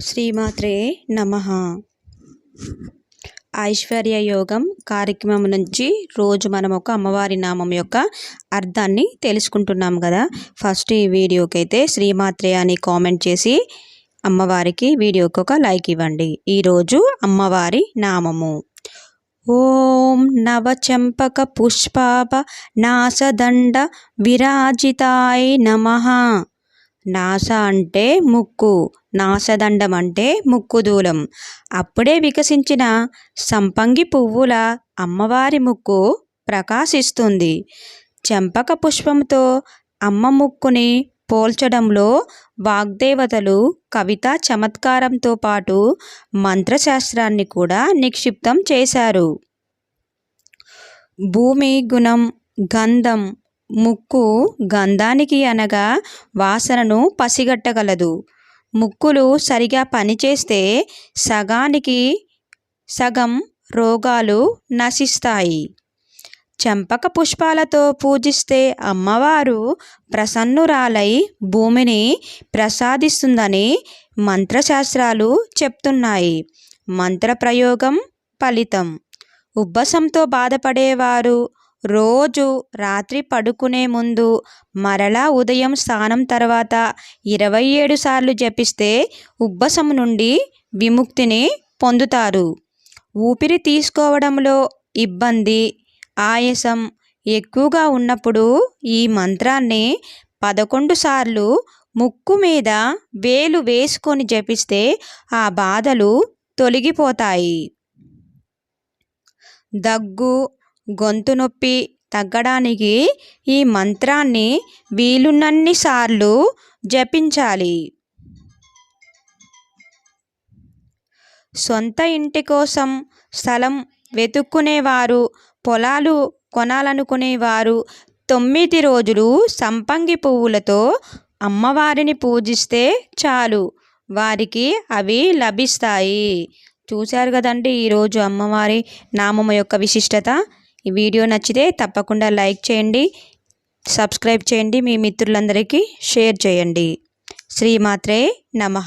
శ్రీమాత్రే నమ. ఐశ్వర్య యోగం కార్యక్రమం నుంచి రోజు మనం ఒక అమ్మవారి నామం యొక్క అర్థాన్ని తెలుసుకుంటున్నాం కదా. ఫస్ట్ ఈ వీడియోకి అయితే శ్రీమాత్రే అని కామెంట్ చేసి అమ్మవారికి వీడియోకి ఒక లైక్ ఇవ్వండి. ఈరోజు అమ్మవారి నామము. ఓం నవచంపక పుష్పాప నాసదండ విరాజితాయ నమ. నాస అంటే ముక్కు నాసదండం అంటే ముక్కుదూలం. అప్పుడే వికసించిన సంపంగి పువ్వుల అమ్మవారి ముక్కు ప్రకాశిస్తుంది. చెంపక పుష్పంతో అమ్మ ముక్కుని పోల్చడంలో వాగ్దేవతలు కవిత చమత్కారంతో పాటు మంత్రశాస్త్రాన్ని కూడా నిక్షిప్తం చేశారు. భూమి గుణం గంధం ముక్కు గంధానికి అనగా వాసనను పసిగట్టగలదు. ముక్కులు సరిగా పనిచేస్తే సగానికి సగం రోగాలు నశిస్తాయి. చంపక పుష్పాలతో పూజిస్తే అమ్మవారు ప్రసన్నురాలై భూమిని ప్రసాదిస్తుందని మంత్రశాస్త్రాలు చెప్తున్నాయి. మంత్రప్రయోగం ఫలితం. ఉబ్బసంతో బాధపడేవారు రోజు రాత్రి పడుకునే ముందు మరలా ఉదయం స్నానం తర్వాత ఇరవై ఏడు సార్లు జపిస్తే ఉబ్బసం నుండి విముక్తిని పొందుతారు. ఊపిరి తీసుకోవడంలో ఇబ్బంది ఆయాసం ఎక్కువగా ఉన్నప్పుడు ఈ మంత్రాన్ని పదకొండు సార్లు ముక్కు మీద వేలు వేసుకొని జపిస్తే ఆ బాధలు తొలగిపోతాయి. దగ్గు గొంతు నొప్పి తగ్గడానికి ఈ మంత్రాన్ని వీలున్నన్ని సార్లు జపించాలి. సొంత ఇంటి కోసం స్థలం వెతుక్కునేవారు పొలాలు కొనాలనుకునేవారు తొమ్మిది రోజులు సంపంగి పువ్వులతో అమ్మవారిని పూజిస్తే చాలు. వారికి అవి లభిస్తాయి. చూశారు కదండి ఈరోజు అమ్మవారి నామం యొక్క విశిష్టత? ఈ వీడియో నచ్చితే తప్పకుండా లైక్ చేయండి సబ్స్క్రైబ్ చేయండి మీ మిత్రులందరికీ షేర్ చేయండి. శ్రీమాత్రే నమ.